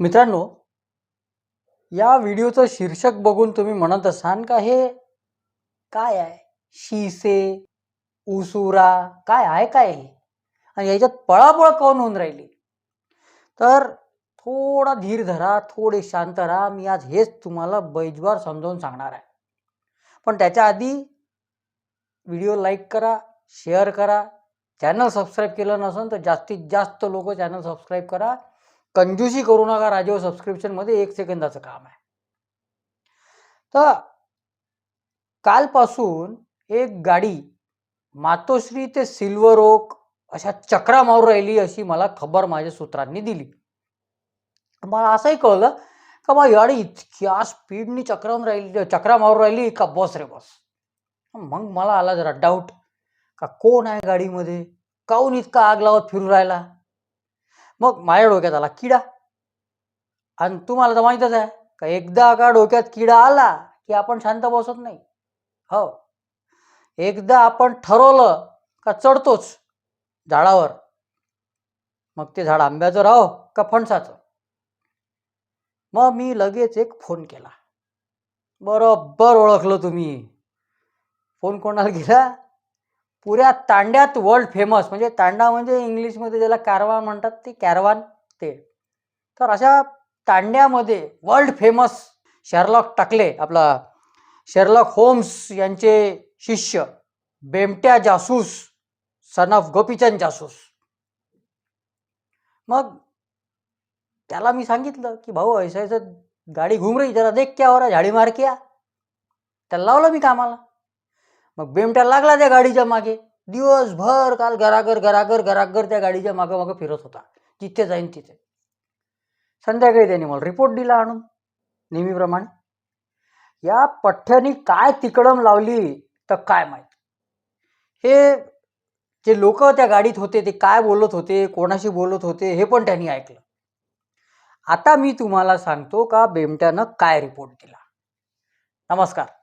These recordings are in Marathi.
मित्रांनो या व्हिडिओचं शीर्षक बघून तुम्ही म्हणत असाल का हे काय आहे? शिसे उसुरा काय आहे काय हे आणि याच्यात पळापळ काऊन होऊन राहिली? तर थोडा धीर धरा थोडे शांत राहा. मी आज हेच तुम्हाला बैजवार समजावून सांगणार आहे. पण त्याच्या आधी व्हिडिओ लाईक करा शेअर करा. चॅनल सबस्क्राईब केलं नसेल तर जास्तीत जास्त लोक चॅनल सबस्क्राईब करा. कंजूसी करू नका राजीव सबस्क्रिप्शनमध्ये एक सेकंदाचं काम आहे. तर कालपासून एक गाडी मातोश्री ते सिल्वर ओक अशा चक्रा मारून राहिली अशी मला खबर माझ्या सूत्रांनी दिली. मला असंही कळलं का बा गाडी इतक्या स्पीडनी चक्रावून राहिली चक्रा मारून राहिली का बस रे बस? मग मला आला जरा डाऊट का कोण आहे गाडीमध्ये? काऊन इतका आग लावत फिरून राहिला? मग माझ्या डोक्यात आला किडा. आणि तुम्हाला तर माहीतच आहे का एकदा का डोक्यात किडा आला की आपण शांत बसत नाही. हो. एकदा आपण ठरवलं का चढतोच झाडावर. मग ते झाड आंब्याचं राहो का फणसाचं. मग मी लगेच एक फोन केला. बरोबर ओळखलं तुम्ही. फोन कोणाला गेला पुऱ्या तांड्यात वर्ल्ड फेमस म्हणजे तांडा म्हणजे इंग्लिशमध्ये ज्याला कॅरवान म्हणतात ते कॅरवान ते. तर अशा तांड्यामध्ये वर्ल्ड फेमस शेरलॉक टाकले आपला शेरलॉक होम्स यांचे शिष्य. बेमट्या जासूस सन ऑफ गोपीचंद जासूस. मग त्याला मी सांगितलं की भाऊ ऐसा ऐसा गाडी घुम रही जरा देख क्या हो रहा झाडी मार क्या. त्याला लावलं मी कामाला. मग बेमट्या लागला त्या गाडीच्या मागे. दिवसभर काल घराघर घराघर घराघर त्या गाडीच्या मागं मागं फिरत होता. जिथे जाईन तिथे. संध्याकाळी त्यांनी मला रिपोर्ट दिला आणून नेहमीप्रमाणे. या पठ्ठ्यानी काय तिकडम लावली तर काय माहीत? हे जे लोक त्या गाडीत होते ते काय बोलत होते कोणाशी बोलत होते हे पण त्यांनी ऐकलं. आता मी तुम्हाला सांगतो का बेमट्यानं काय रिपोर्ट दिला. नमस्कार.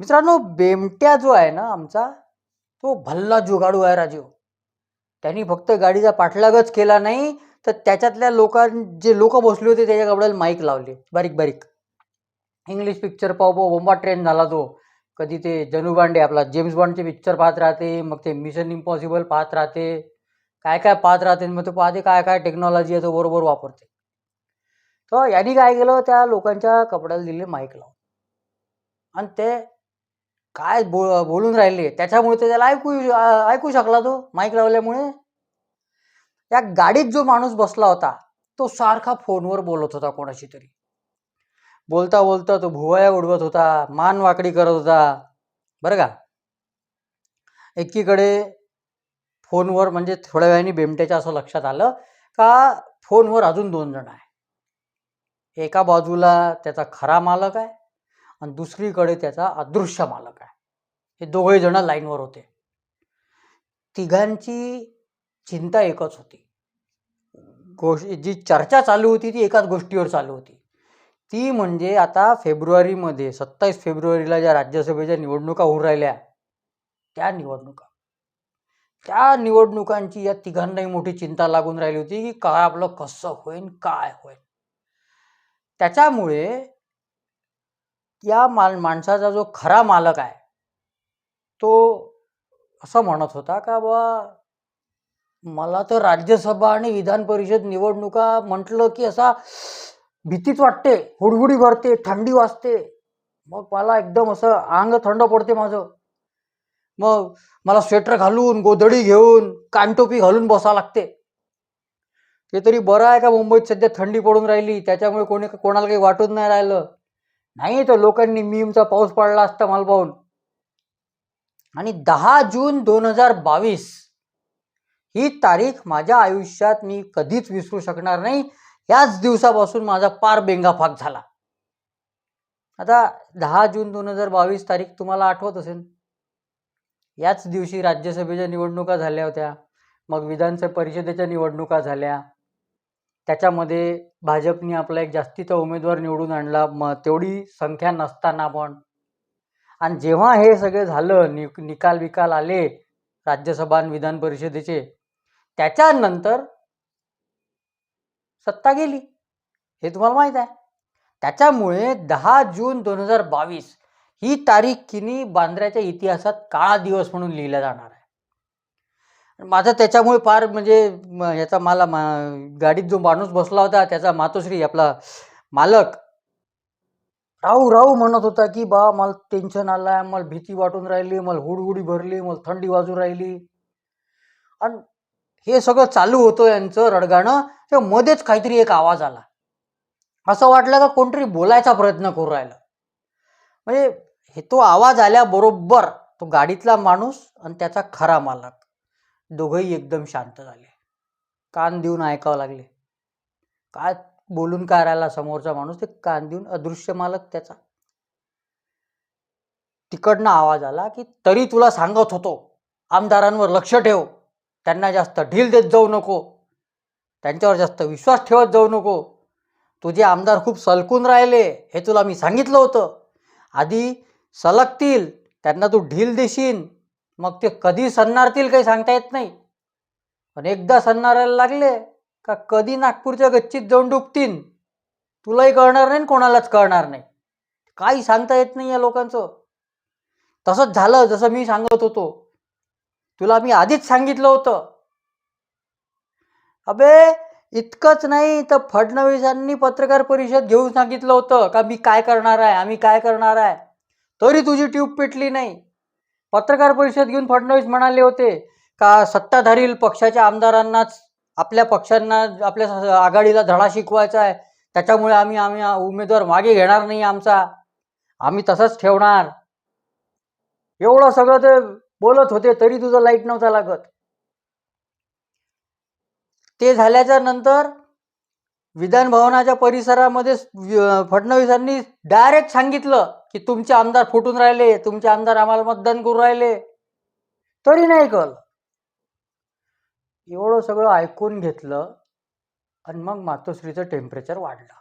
मित्रांनो बेमट्या जो आहे ना आमचा तो भल्ला जुगाडू आहे राजीव. त्यांनी फक्त गाडीचा पाठलागच केला नाही तर त्याच्यातल्या लोकां जे लोक बसले होते त्याच्या कपड्याला माईक लावले. बारीक बारीक. इंग्लिश पिक्चर पाहू पाहू बोंबा ट्रेन झाला तो. कधी ते जनुबांडे आपला जेम्स बॉन्डचे पिक्चर पाहत राहते मग ते मिशन इम्पॉसिबल पाहत राहते. काय काय पाहत राहते मग तो पाहते काय काय टेक्नॉलॉजी आहे तो बरोबर वापरते. तर यांनी काय केलं त्या लोकांच्या कपड्याला दिले माईक लावून. आणि ते काय बो बोलून राहिले? त्याच्यामुळे ते त्याला ऐकू ऐकू शकला तो माईक लावल्यामुळे. या गाडीत जो माणूस बसला होता तो सारखा फोनवर बोलत होता कोणाशी तरी. बोलता बोलता तो भुवया उडवत होता मान वाकडी करत होता. बरं का? एकीकडे फोनवर म्हणजे थोड्या वेळाने बेमट्याच्या असं लक्षात आलं का फोनवर अजून दोन जण आहे एका बाजूला त्याचा खरा मालक आहे आणि दुसरीकडे त्याचा अदृश्य मालक आहे. हे दोघे जण लाईनवर होते. तिघांची चिंता एकच होती. गोष्ट जी चर्चा चालू होती ती एकाच गोष्टीवर चालू होती. ती म्हणजे आता फेब्रुवारीमध्ये सत्तावीस फेब्रुवारीला ज्या राज्यसभेच्या निवडणुका होऊ राहिल्या त्या निवडणुका. त्या निवडणुकांची या तिघांनाही मोठी चिंता लागून राहिली होती की काय आपलं कसं होईन काय होईल त्याच्यामुळे या माल माणसाचा जो खरा मालक आहे तो असं म्हणत होता का बा मला तर राज्यसभा आणि विधान परिषद निवडणुका म्हटलं की असा भीतीच वाटते हुडहुडी भरते थंडी वाजते. मग मला एकदम असं अंग थंड पडते माझं. मग मला स्वेटर घालून गोधडी घेऊन कानटोपी घालून बसावं लागते. ते तरी बरं आहे का मुंबईत सध्या थंडी पडून राहिली? त्याच्यामुळे कोणी कोणाला काही वाटून नाही राहिलं. नाही तर लोकांनी मीमचा पाऊस पडला असता मला पाहून आणि दहा जून दोन हजार बावीस ही तारीख माझ्या आयुष्यात मी कधीच विसरू शकणार नाही. याच दिवसापासून माझा पार बेंगाफाक झाला. आता दहा जून दोन हजार बावीस तारीख तुम्हाला आठवत असेल. याच दिवशी राज्यसभेच्या निवडणुका झाल्या होत्या. मग विधानसभा परिषदेच्या निवडणुका झाल्या. त्याच्यामध्ये भाजपने आपला एक जास्तीचा उमेदवार निवडून आणला. मग तेवढी संख्या नसताना पण. आणि जेव्हा हे सगळं झालं नि निकाल विकाल आले राज्यसभा आणि विधान परिषदेचे त्याच्यानंतर सत्ता गेली. हे तुम्हाला माहीत आहे. त्याच्यामुळे दहा जून दोन हजार बावीस ही तारीख किनी बांद्र्याच्या इतिहासात काळा दिवस म्हणून लिहिला जाणार आहे. माझा त्याच्यामुळे फार म्हणजे याचा मला मा गाडीत जो माणूस बसला होता त्याचा मातोश्री आपला मालक राहू राहू म्हणत होता की बा मला टेन्शन आलं मला भीती वाटून राहिली मला हुडहुडी भरली मला थंडी वाजून राहिली. आणि हे सगळं चालू होतं यांचं रडगाणं ते मध्येच काहीतरी एक आवाज आला. असं वाटलं का कोणतरी बोलायचा प्रयत्न करू राहिला. म्हणजे हे तो आवाज आल्याबरोबर तो गाडीतला माणूस आणि त्याचा खरा मालक. दोघंही एकदम शांत झाले. कान देऊन ऐकावं लागले. काय बोलून काय राहिला समोरचा माणूस? ते कान देऊन अदृश्य मालक त्याचा. तिकडनं आवाज आला की तरी तुला सांगत होतो. आमदारांवर लक्ष ठेव. त्यांना जास्त ढील देत जाऊ नको. त्यांच्यावर जास्त विश्वास ठेवत जाऊ नको. तुझे आमदार खूप सलकून राहिले. हे तुला मी सांगितलं होतं. आधी सलगतील. त्यांना तू ढील देशील. मग ते कधी सन्नारतील काही सांगता येत नाही. पण एकदा सन्नारायला लागले का कधी नागपूरच्या गच्चीत जाऊन डुबतीन? तुलाही कळणार नाही आणि कोणालाच कळणार नाही. काही सांगता येत नाही या लोकांचं. तसंच झालं जसं मी सांगत होतो. तुला मी आधीच सांगितलं होतं. अबे इतकंच नाही तर फडणवीसांनी पत्रकार परिषद घेऊन सांगितलं होतं का मी काय करणार आहे आम्ही काय करणार आहे? तरी तुझी ट्यूब पेटली नाही. पत्रकार परिषद घेऊन फडणवीस म्हणाले होते का सत्ताधारी पक्षाच्या आमदारांनाच आपल्या पक्षांना आपल्या आघाडीला धडा शिकवायचा आहे. त्याच्यामुळे आम्ही आम्ही उमेदवार मागे घेणार नाही आमचा. आम्ही तसंच ठेवणार. एवढं सगळं ते बोलत होते तरी तुझं लाइट नव्हता लागत. ते झाल्याच्यानंतर विधान भवनाच्या परिसरामध्ये फडणवीसांनी डायरेक्ट सांगितलं की तुमचे आमदार फुटून राहिले तुमचे आमदार आम्हाला मतदान करून राहिले. तरी नाही कळलं. एवढं सगळं ऐकून घेतलं आणि मग मातोश्रीचं टेम्परेचर वाढलं.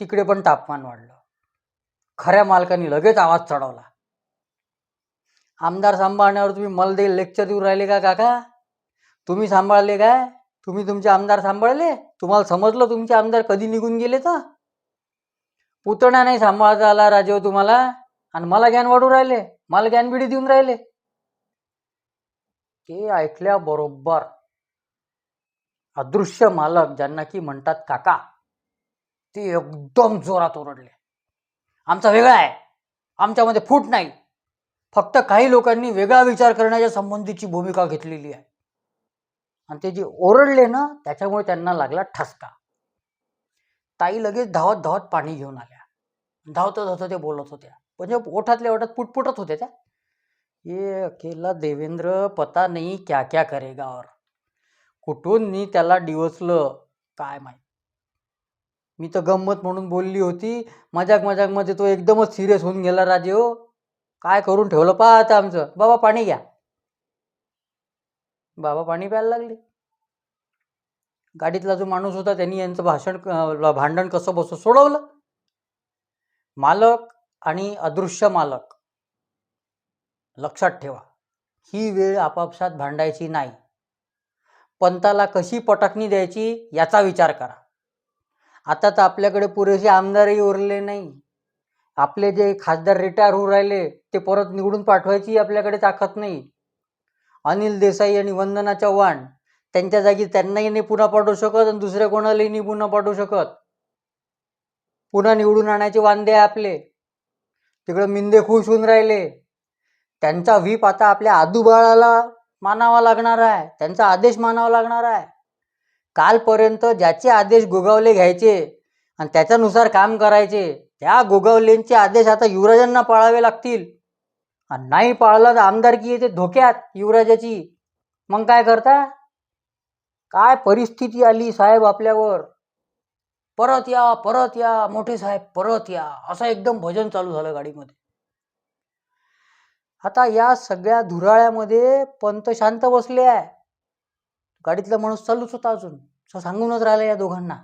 तिकडे पण तापमान वाढलं. खऱ्या मालकाने लगेच आवाज चढवला. आमदार सांभाळण्यावर तुम्ही मला देईल लेक्चर देऊ राहिले का काका? तुम्ही सांभाळले काय? तुम्ही तुमचे आमदार सांभाळले? तुम्हाला समजलं तुमचे आमदार कधी निघून गेले तर? पुतण्या नाही सांभाळता आला राजेव तुम्हाला? आणि मला ज्ञान वाढू राहिले मला ज्ञानबिडी देऊन राहिले. ते ऐकल्याबरोबर अदृश्य मालक ज्यांना की म्हणतात काका ते एकदम जोरात ओरडले. आमचा वेगळा आहे आमच्यामध्ये फूट नाही. फक्त काही लोकांनी वेगळा विचार करण्याच्या संबंधीची भूमिका घेतलेली आहे. आणि ते जे ओरडले ना त्याच्यामुळे त्यांना लागला ठसका. ताई लगेच धावत धावत पाणी घेऊन आल्या. धावता धावता ते बोलत होत्या. म्हणजे ओठातल्या ओठात पुटपुटत होत्या त्या. ये अकेला देवेंद्र पता नाही क्या क्या करेगा और. कुठून मी त्याला डिवचलं? काय माहीत? मी तर गंमत म्हणून बोलली होती. मजाक मजाकमध्ये तो एकदमच सिरियस होऊन गेला राजे हो. काय करून ठेवलं पहा आता आमचं? बाबा पाणी घ्या. बाबा पाणी प्यायला लागले. गाडीतला जो माणूस होता त्यांनी यांचं भाषण भांडण कसं बसं सोडवलं? मालक आणि अदृश्य मालक लक्षात ठेवा ही वेळ आपापसात भांडायची नाही. पंताला कशी पटकणी द्यायची याचा विचार करा. आता तर आपल्याकडे पुरेसे आमदारही उरले नाही. आपले जे खासदार रिटायर होऊ राहिले ते परत निवडून पाठवायची आपल्याकडे ताकद नाही. अनिल देसाई आणि वंदना चव्हाण त्यांच्या जागी त्यांनाही नाही पुन्हा पाठवू शकत आणि दुसऱ्या कोणालाही नाही पुन्हा पाठवू शकत. पुन्हा निवडून आणायचे वांदे आहे आपले. तिकडं मिंदे खुश होऊन राहिले. त्यांचा व्हीप आता आपल्या आदूबाळाला मानावा लागणार आहे. त्यांचा आदेश मानावा लागणार आहे. कालपर्यंत ज्याचे आदेश गोगावले घ्यायचे आणि त्याच्यानुसार काम करायचे त्या गोगावलेंचे आदेश आता युवराजांना पाळावे लागतील. आणि नाही पाळलं तर आमदारकी येते धोक्यात युवराजाची. मग काय करता? काय परिस्थिती आली साहेब आपल्यावर? परत या परत या मोठे साहेब परत या. असं एकदम भजन चालू झालं गाडीमध्ये. आता या सगळ्या धुराळ्यामध्ये पंत शांत बसले आहे. गाडीतला माणूस चालूच होता अजून. सांगूनच राहिलं या दोघांना.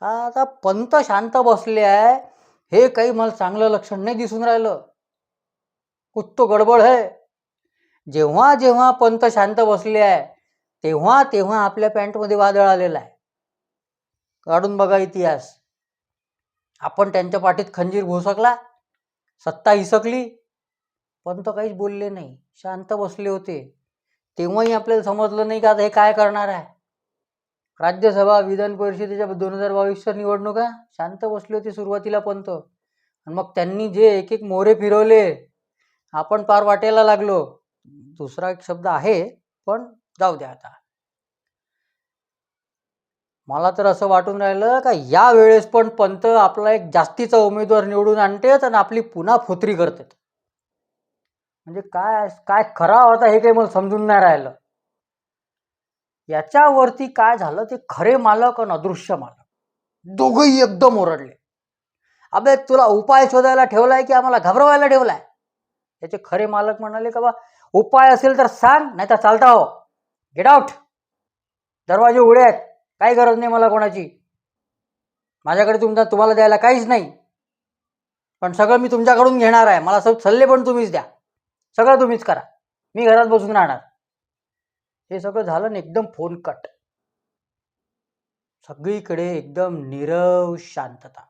का आता पंत शांत बसले आहे हे काही मला चांगलं लक्षण नाही दिसून राहिलं. कुत्तो गडबड आहे? जेव्हा जेव्हा पंत शांत बसले आहे तेव्हा तेव्हा आपल्या पॅन्टमध्ये वादळ आलेलं आहे. काढून बघा इतिहास. आपण त्यांच्या पाठीत खंजीर घोसकला सत्ता हिसकली पण तो काहीच बोलले नाही. शांत बसले होते. तेव्हाही आपल्याला समजलं नाही का आता हे काय करणार आहे. राज्यसभा विधान परिषदेच्या दोन हजार बावीसच्या निवडणुका शांत बसले होते सुरुवातीला पंत आणि मग त्यांनी जे एक एक मोरे फिरवले आपण पार वाटायला लागलो. दुसरा एक शब्द आहे पण जाऊ द्या आता. मला तर असं वाटून राहिलं का या वेळेस पण पंत आपला एक जास्तीचा उमेदवार निवडून आणतेत आणि आपली पुन्हा फोत्री करतात. म्हणजे काय काय खरा होता हे काही मला समजून नाही राहिलं. याच्यावरती काय झालं ते खरे मालक आणि अदृश्य मालक. दोघंही एकदम ओरडले. अबे तुला उपाय शोधायला ठेवलाय की आम्हाला घाबरवायला ठेवलाय? याचे खरे मालक म्हणाले का बा उपाय असेल तर सांग नाही तर चालता हो. गेट आउट दरवाजे उघडे आहेत. काही गरज नाही मला कोणाची. माझ्याकडे तुमचा तुम्हाला द्यायला काहीच नाही. पण सगळं मी तुमच्याकडून घेणार आहे. मला सब सल्ले पण तुम्हीच द्या. सगळं तुम्हीच करा. मी घरात बसून राहणार. हे सगळं झालं ना एकदम फोन कट सगळीकडे एकदम नीरव शांतता.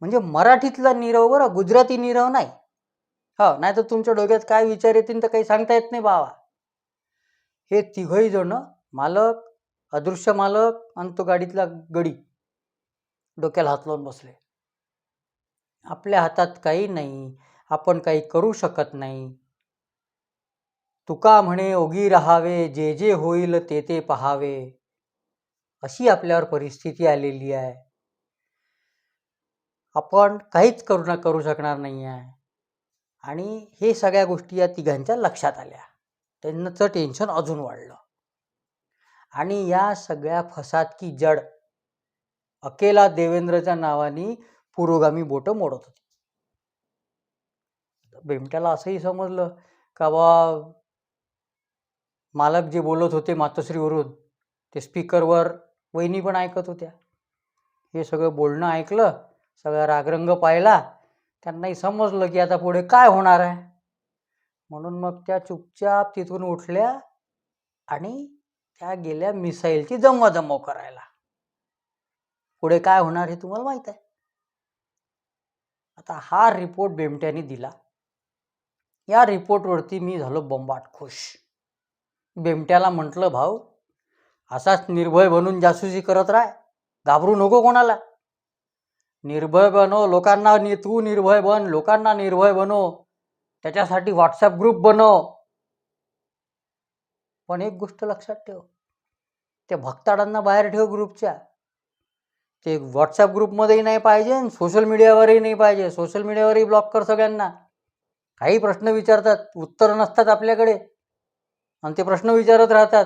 म्हणजे मराठीतला नीरव बरं गुजराती नीरव नाही. हो नाही तर तुमच्या डोक्यात काय विचार येतील तर काही सांगता येत नाही बाबा. हे तिघही जण मालक अदृश्य मालक आणि तो गाडीतला गडी डोक्याला हात लावून बसले. आपल्या हातात काही नाही आपण काही करू शकत नाही. तुका म्हणे ओगी राहावे जे जे होईल ते ते पहावे. अशी आपल्यावर परिस्थिती आलेली आहे. आपण काहीच करू ना करू शकणार नाही आहे आणि हे सगळ्या गोष्टी या तिघांच्या लक्षात आल्या. त्यांचं टेन्शन अजून वाढलं. आणि या सगळ्या फसाद की जड अकेला देवेंद्रच्या नावाने पुरोगामी बोटं मोडत होती. बेमट्याला असंही समजलं का बा मालक जे बोलत होते मातोश्रीवरून ते स्पीकरवर वहिनी पण ऐकत होत्या. हे सगळं बोलणं ऐकलं सगळा रागरंग पाहिला त्यांनाही समजलं की आता पुढे काय होणार आहे? म्हणून मग त्या चुपचाप तिथून उठल्या आणि त्या गेल्या मिसाईलची जमवाजमव करायला. पुढे काय होणार हे तुम्हाला माहीत आहे. आता हा रिपोर्ट बेमट्याने दिला. या रिपोर्टवरती मी झालो बंबाट खुश. बेमट्याला म्हटलं भाऊ असाच निर्भय बनून जासूसी करत राह. घाबरू नको कोणाला. निर्भय बनो लोकांना नि तू निर्भय बन लोकांना निर्भय बनो. त्याच्यासाठी व्हॉट्सअप ग्रुप बनव. पण एक गोष्ट लक्षात ठेव. त्या भक्ताडांना बाहेर ठेव ग्रुपच्या ते व्हॉट्सअप ग्रुपमध्येही नाही पाहिजे आणि सोशल मीडियावरही नाही पाहिजे. सोशल मीडियावरही ब्लॉक कर सगळ्यांना. काही प्रश्न विचारतात. उत्तरं नसतात आपल्याकडे. आणि ते प्रश्न विचारत राहतात.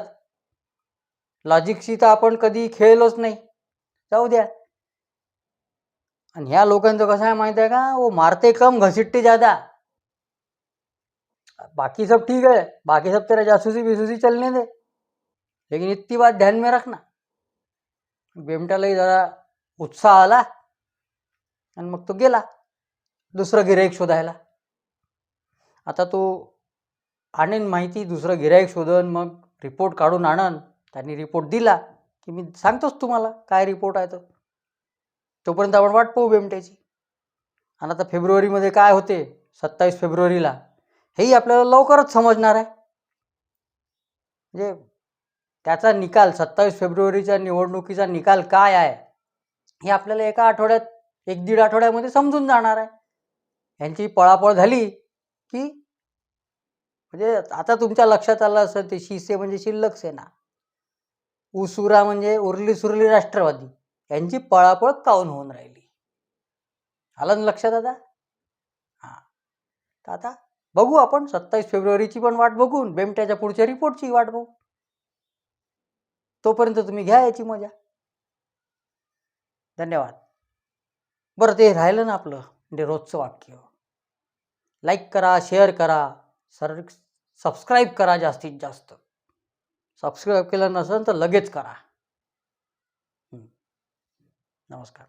लॉजिकशी तर आपण कधी खेळलोच नाही. जाऊ द्या. आणि ह्या लोकांचं कसं आहे माहिती आहे का? ओ मारते कम घसीटते जादा बाकी सब ठीक है बाकी सब तेरा जासूसी बिसूसी चलने दे। लेकिन इतनी बात ध्यान में रखना। बेमट्यालाही जरा उत्साह आला आणि मग तो गेला दुसरं गिराईक शोधायला. आता तो आणेन माहिती दुसरं गिराईक शोधन मग रिपोर्ट काढून आणन. त्यांनी रिपोर्ट दिला की मी सांगतोच तुम्हाला काय रिपोर्ट आहे तो. तोपर्यंत आपण वाट पाहू बेमट्याची. आणि आता फेब्रुवारीमध्ये काय होते? सत्तावीस फेब्रुवारीला. हेही आपल्याला लवकरच समजणार आहे. म्हणजे त्याचा निकाल सत्तावीस फेब्रुवारीच्या निवडणुकीचा निकाल काय आहे हे आपल्याला एका आठवड्यात एक दीड आठवड्यामध्ये समजून जाणार आहे. यांची पळापळ झाली की म्हणजे आता तुमच्या लक्षात आलं असं ते शिसे म्हणजे शिल्लक सेना. उसुरा म्हणजे उरली सुरली राष्ट्रवादी. यांची पळापळ काऊन होऊन राहिली? आलं ना लक्षात आता? हां. तर आता बघू आपण सत्तावीस फेब्रुवारीची पण वाट बघून बेमट्याच्या पुढच्या रिपोर्टची वाट बघू. तोपर्यंत तुम्ही घ्या याची मजा. धन्यवाद. बरं ते राहिलं ना आपलं म्हणजे रोजचं वाक्य. लाईक करा शेअर करा सर सबस्क्राईब करा जास्तीत जास्त. सबस्क्राईब केलं नसेल तर लगेच करा. नमस्कार.